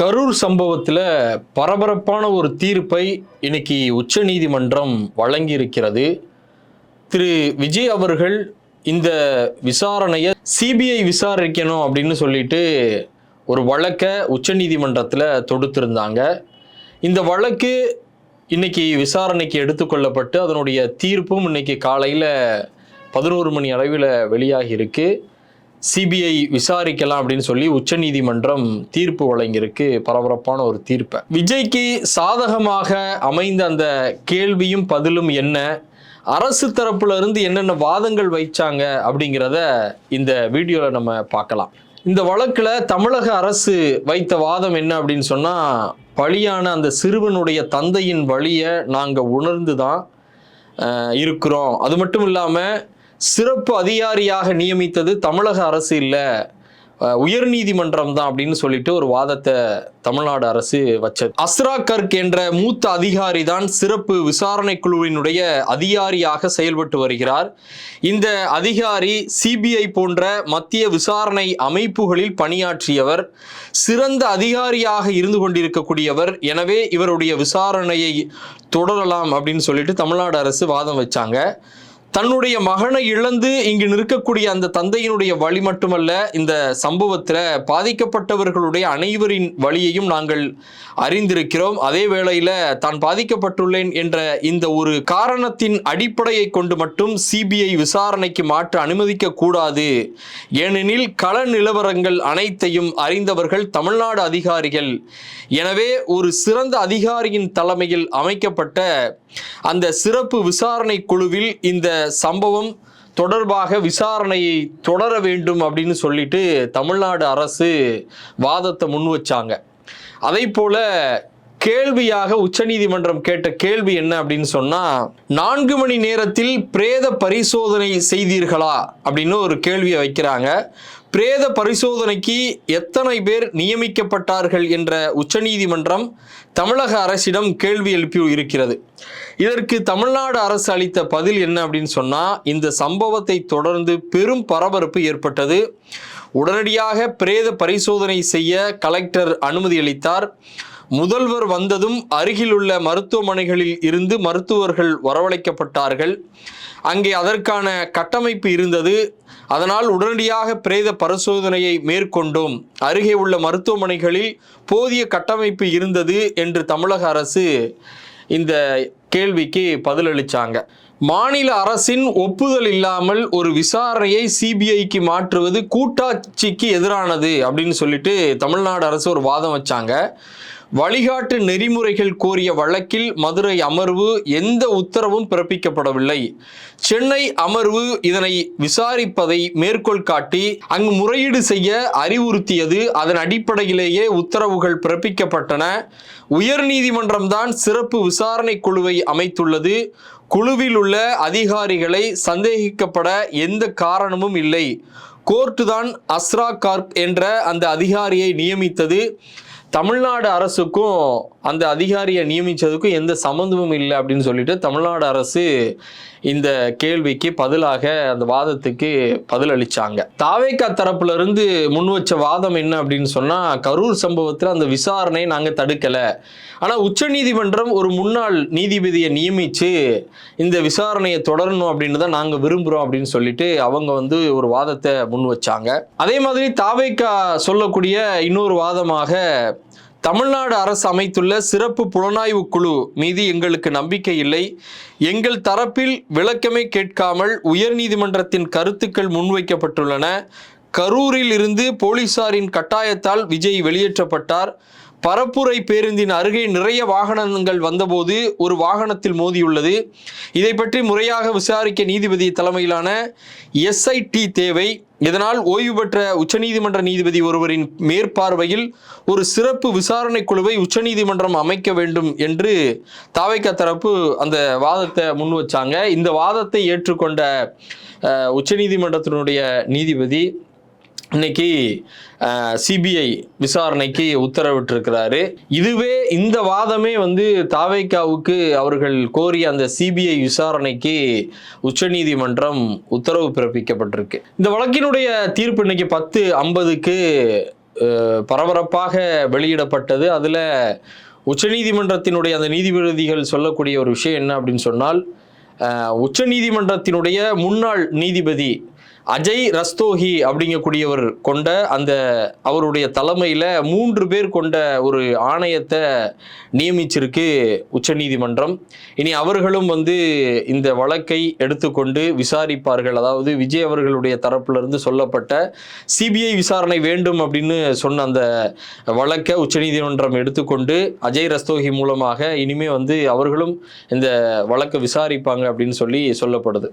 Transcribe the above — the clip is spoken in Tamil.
கரூர் சம்பவத்தில் பரபரப்பான ஒரு தீர்ப்பை இன்னைக்கு உச்சநீதிமன்றம் வழங்கியிருக்கிறது. திரு. விஜய் அவர்கள் இந்த விசாரணையை சிபிஐ விசாரிக்கணும் அப்படின்னு சொல்லிட்டு ஒரு வழக்கை உச்சநீதிமன்றத்தில் தொடுத்திருந்தாங்க. இந்த வழக்கு இன்னைக்கு விசாரணைக்கு எடுத்துக்கொள்ளப்பட்டு அதனுடைய தீர்ப்பும் இன்னைக்கு காலையில் பதினோரு மணி அளவில் வெளியாகி இருக்குது சிபிஐ விசாரிக்கலாம் அப்படின்னு சொல்லி உச்சநீதிமன்றம் தீர்ப்பு வழங்கியிருக்கு. பரபரப்பான ஒரு தீர்ப்பை. விஜய்க்கு சாதகமாக அமைந்த அந்த கேள்வியும் பதிலும் என்ன? அரசு தரப்புல இருந்து என்னென்ன வாதங்கள் வைச்சாங்க அப்படிங்கிறத இந்த வீடியோவில் நம்ம பார்க்கலாம். இந்த வழக்கில் தமிழக அரசு வைத்த வாதம் என்ன அப்படின்னு சொன்னால் பலியான அந்த சிறுவனுடைய தந்தையின் வழியை நாங்கள் உணர்ந்து தான் இருக்கிறோம். அது மட்டும் இல்லாமல் சிறப்பு அதிகாரியாக நியமித்தது தமிழக அரசு இல்லை. உயர்நீதிமன்றம் தான் அப்படின்னு சொல்லிட்டு ஒரு வாதத்தை தமிழ்நாடு அரசு வச்சது. அஸ்ரா கர்க் என்ற மூத்த அதிகாரி தான் சிறப்பு விசாரணை குழுவினுடைய அதிகாரியாக செயல்பட்டு வருகிறார். இந்த அதிகாரி சிபிஐ போன்ற மத்திய விசாரணை அமைப்புகளில் பணியாற்றியவர் சிறந்த அதிகாரியாக இருந்து கொண்டிருக்கக்கூடியவர் எனவே இவருடைய விசாரணையை தொடரலாம் அப்படின்னு சொல்லிட்டு தமிழ்நாடு அரசு வாதம் வச்சாங்க. தன்னுடைய மகனை இழந்து இங்கு நிற்கக்கூடிய அந்த தந்தையினுடைய வழி மட்டுமல்ல இந்த சம்பவத்தில் பாதிக்கப்பட்டவர்களுடைய அனைவரின் வழியையும் நாங்கள் அறிந்திருக்கிறோம். அதே வேளையில் தான் பாதிக்கப்பட்டுள்ளேன் என்ற இந்த ஒரு காரணத்தின் அடிப்படையை கொண்டு மட்டும் சிபிஐ விசாரணைக்கு மாற்ற அனுமதிக்க கூடாது. ஏனெனில் கள நிலவரங்கள் அனைத்தையும் அறிந்தவர்கள் தமிழ்நாடு அதிகாரிகள். எனவே ஒரு சிறந்த அதிகாரியின் தலைமையில் அமைக்கப்பட்ட அந்த சிறப்பு விசாரணை குழுவில் இந்த சம்பவம் தொடர்பாக விசாரணையை தொடர வேண்டும் அப்படின்னு சொல்லிட்டு தமிழ்நாடு அரசு வாதத்தை முன் வச்சாங்க. அதே போல கேள்வியாக உச்சநீதிமன்றம் கேட்ட கேள்வி என்ன அப்படின்னு சொன்னா நான்கு மணி நேரத்தில் பிரேத பரிசோதனை செய்தீர்களா அப்படின்னு ஒரு கேள்வியை வைக்கிறாங்க. பிரேத பரிசோதனைக்கு எத்தனை பேர் நியமிக்கப்பட்டார்கள் என்ற உச்சநீதிமன்றம் தமிழக அரசிடம் கேள்வி எழுப்பி இருக்கிறது. இதற்கு தமிழ்நாடு அரசு அளித்த பதில் என்ன அப்படின்னு சொன்னால் இந்த சம்பவத்தை தொடர்ந்து பெரும் பரபரப்பு ஏற்பட்டது. உடனடியாக பிரேத பரிசோதனை செய்ய கலெக்டர் அனுமதி அளித்தார். முதல்வர் வந்ததும் அருகிலுள்ள மருத்துவமனைகளில் இருந்து மருத்துவர்கள் வரவழைக்கப்பட்டார்கள். அங்கே அதற்கான கட்டமைப்பு இருந்தது. அதனால் உடனடியாக பிரேத பரிசோதனையை மேற்கொண்டோம். அருகே உள்ள மருத்துவமனைகளில் போதிய கட்டமைப்பு இருந்தது என்று தமிழக அரசு இந்த கேள்விக்கு பதிலளித்தாங்க மாநில அரசின் ஒப்புதல் இல்லாமல் ஒரு விசாரணையை சிபிஐக்கு மாற்றுவது கூட்டாட்சிக்கு எதிரானது அப்படின்னு சொல்லிட்டு தமிழ்நாடு அரசு ஒரு வாதம் வச்சாங்க. வழிகாட்டு நெறிமுறைகள் கோரிய வழக்கில் மதுரை அமர்வு எந்த உத்தரவும் பிறப்பிக்கப்படவில்லை. சென்னை அமர்வு இதனை விசாரிப்பதை மேற்கோள் காட்டி அங்கு முறையீடு செய்ய அறிவுறுத்தியது. அதன் அடிப்படையிலேயே உத்தரவுகள் பிறப்பிக்கப்பட்டன. உயர்நீதிமன்றம்தான் சிறப்பு விசாரணை குழுவை அமைத்துள்ளது. குழுவில் உள்ள அதிகாரிகளை சந்தேகிக்கப்பட எந்த காரணமும் இல்லை. கோர்ட்டு தான் அஸ்ரா கார்ப் என்ற அந்த அதிகாரியை நியமித்தது. தமிழ்நாடு அரசுக்கும் அந்த அதிகாரியை நியமித்ததுக்கும் எந்த சம்மந்தமும் இல்லை அப்படின்னு சொல்லிட்டு தமிழ்நாடு அரசு இந்த கேள்விக்கு பதிலாக அந்த வாதத்துக்கு பதிலளித்தாங்க தாவேக்கா தரப்புல இருந்து முன் வச்ச வாதம் என்ன அப்படின்னு சொன்னா கரூர் சம்பவத்தில் அந்த விசாரணையை நாங்கள் தடுக்கலை. ஆனால் உச்சநீதிமன்றம் ஒரு முன்னாள் நீதிபதியை நியமித்து இந்த விசாரணையை தொடரணும் அப்படின்னு தான் நாங்கள் விரும்புகிறோம் அப்படின்னு சொல்லிட்டு அவங்க வந்து ஒரு வாதத்தை முன் வச்சாங்க. அதே மாதிரி தாவேக்கா சொல்லக்கூடிய இன்னொரு வாதமாக தமிழ்நாடு அரசு அமைத்துள்ள சிறப்பு புலனாய்வு குழு மீது எங்களுக்கு நம்பிக்கை இல்லை. எங்கள் தரப்பில் விளக்கமே கேட்காமல் உயர்நீதிமன்றத்தின் கருத்துக்கள் முன்வைக்கப்பட்டுள்ளன. கரூரில் இருந்து போலீசாரின் கட்டாயத்தால் விஜய் வெளியேற்றப்பட்டார். பரப்புரை பேருந்தின் அருகே நிறைய வாகனங்கள் வந்தபோது ஒரு வாகனத்தில் மோதியுள்ளது. இதை பற்றி முறையாக விசாரிக்க நீதிபதி தலைமையிலான எஸ்ஐடி தேவை. இதனால் ஓய்வு பெற்ற உச்சநீதிமன்ற நீதிபதி ஒருவரின் மேற்பார்வையில் ஒரு சிறப்பு விசாரணை குழுவை உச்சநீதிமன்றம் அமைக்க வேண்டும் என்று தாவைக்கா தரப்பு அந்த வாதத்தை முன் வச்சாங்க. இந்த வாதத்தை ஏற்றுக்கொண்ட உச்சநீதிமன்றத்தினுடைய நீதிபதி இன்னைக்கு சிபிஐ விசாரணைக்கு உத்தரவிட்டிருக்கிறாரு. இதுவே இந்த வாதமே வந்து தாவைக்காவுக்கு அவர்கள் கோரிய அந்த சிபிஐ விசாரணைக்கு உச்சநீதிமன்றம் உத்தரவு பிறப்பிக்கப்பட்டிருக்கு. இந்த வழக்கினுடைய தீர்ப்பு இன்னைக்கு பத்து ஐம்பதுக்கு பரபரப்பாக வெளியிடப்பட்டது. அதில் உச்சநீதிமன்றத்தினுடைய அந்த நீதிபதிகள் சொல்லக்கூடிய ஒரு விஷயம் என்ன அப்படின்னு சொன்னால் உச்சநீதிமன்றத்தினுடைய முன்னாள் நீதிபதி அஜய் ரஸ்தோஹி அப்படிங்கக்கூடியவர் கொண்ட அந்த அவருடைய தலைமையில் மூன்று பேர் கொண்ட ஒரு ஆணையத்தை நியமிச்சிருக்கு உச்சநீதிமன்றம். இனி அவர்களும் வந்து இந்த வழக்கை எடுத்துக்கொண்டு விசாரிப்பார்கள். அதாவது விஜய் அவர்களுடைய தரப்பிலிருந்து சொல்லப்பட்ட சிபிஐ விசாரணை வேண்டும் அப்படின்னு சொன்ன அந்த வழக்கை உச்சநீதிமன்றம் எடுத்துக்கொண்டு அஜய் ரஸ்தோஹி மூலமாக இனிமே வந்து அவர்களும் இந்த வழக்கை விசாரிப்பாங்க அப்படின்னு சொல்லி சொல்லப்படுது.